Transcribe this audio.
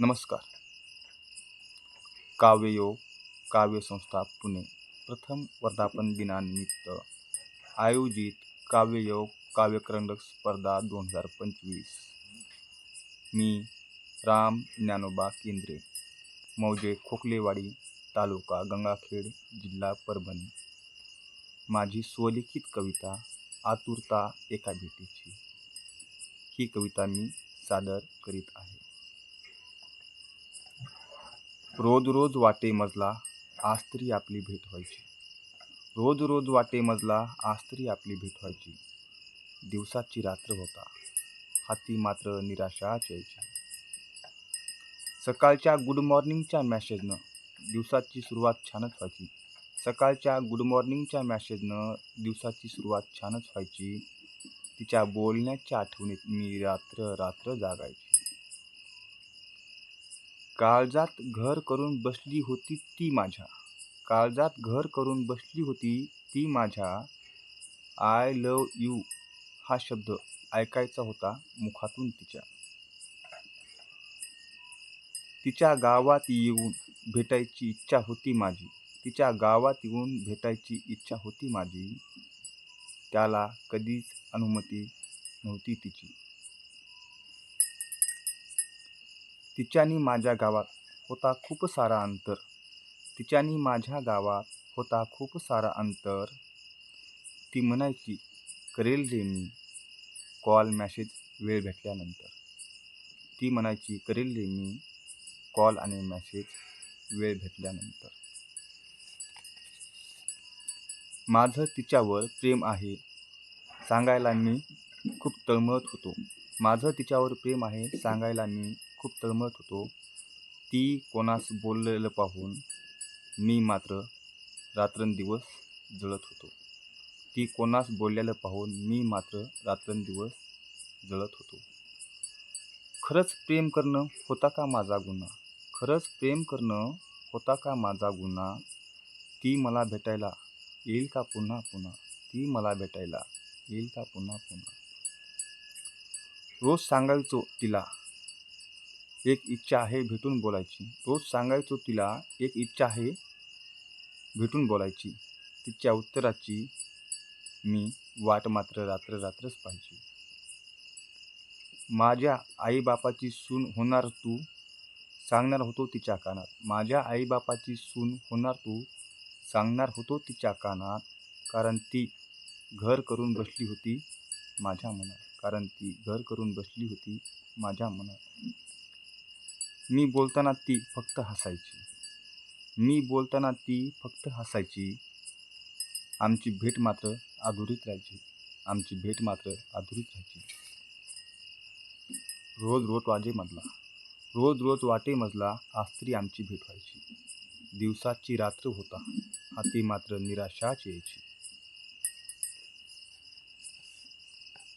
नमस्कार. काव्ययोग काव्यसंस्था पुणे. प्रथम वर्धापन दिनानिमित्त आयोजित काव्ययोग काव्यक्रंडक स्पर्धा दोन हजार पंचवीस. मी राम ज्ञानोबा केंद्रे मौजे खोकलेवाडी तालुका गंगाखेड जिल्हा परभणी. माझी स्वलिखित कविता आतुरता एका भेटीची. ही कविता मी सादर करीत आहे. रोज रोज वाटे मजला आज तरी आपली भेट व्हायची. रोज रोज वाटे मजला आज तरी आपली भेट व्हायची. दिवसाची रात्र होता. हाती मात्र निराशाच यायची सकाळच्या गुड मॉर्निंगच्या मॅसेजनं दिवसाची सुरुवात छानच व्हायची. सकाळच्या गुड मॉर्निंगच्या मॅसेजनं दिवसाची सुरुवात छानच व्हायची. तिच्या बोलण्याच्या आठवणीत मी रात्र रात्र जागायची. काळजात घर करून बसली होती ती माझ्या. काळजात घर करून बसली होती ती माझ्या. आय लव यू हा शब्द ऐकायचा होता मुखातून तिच्या. तिच्या गावात येऊन भेटायची इच्छा होती माझी. तिच्या गावात येऊन भेटायची इच्छा होती माझी. त्याला कधीच अनुमती नव्हती तिची. तिच्यानी माझ्या गावात होता खूप सारा अंतर. तिच्यानी माझ्या गावात होता खूप सारा अंतर. ती म्हणायची करेल रे मी. कॉल मॅसेज वेळ भेटल्यानंतर. ती म्हणायची करेल रे मी. कॉल आणि मॅसेज वेळ भेटल्यानंतर. माझं तिच्यावर प्रेम आहे. सांगायला मी खूप तळमळत होतो. माझं तिच्यावर प्रेम आहे सांगायला मी खूप तळमळत होतो. ती कोणास बोललेलं पाहून मी मात्र रात्रंदिवस जळत होतो. ती कोणास बोललेलं पाहून मी मात्र रात्रंदिवस जळत होतो. खरंच प्रेम करणं होता का माझा गुन्हा? खरंच प्रेम करणं होता का माझा गुन्हा? ती मला भेटायला येईल का पुन्हा पुन्हा? ती मला भेटायला येईल का पुन्हा पुन्हा? रोज सांगायचो तिला एक इच्छा आहे भेटून बोलायची. रोज सांगायचो तिला एक इच्छा आहे भेटून बोलायची. तिच्या उत्तराची मी वाट मात्र रात्र रात्रच पाहिजे. माझ्या आईबापाची सून होणार तू? सांगणार होतो तिच्या कानात. माझ्या आईबापाची सून होणार तू? सांगणार होतो तिच्या कानात. कारण ती घर करून बसली होती माझ्या मनात. कारण ती घर करून बसली होती माझ्या मनात. मी बोलताना ती फक्त हसायची. मी बोलताना ती फक्त हसायची. आमची भेट मात्र अधुरीत राहायची. आमची भेट मात्र अधुरीत राहायची. रोज रोज वाजे मजला रोज रोज वाटे मजला आस्त्री आमची भेट व्हायची. दिवसाची रात्र होता. हाती मात्र निराशाच यायची.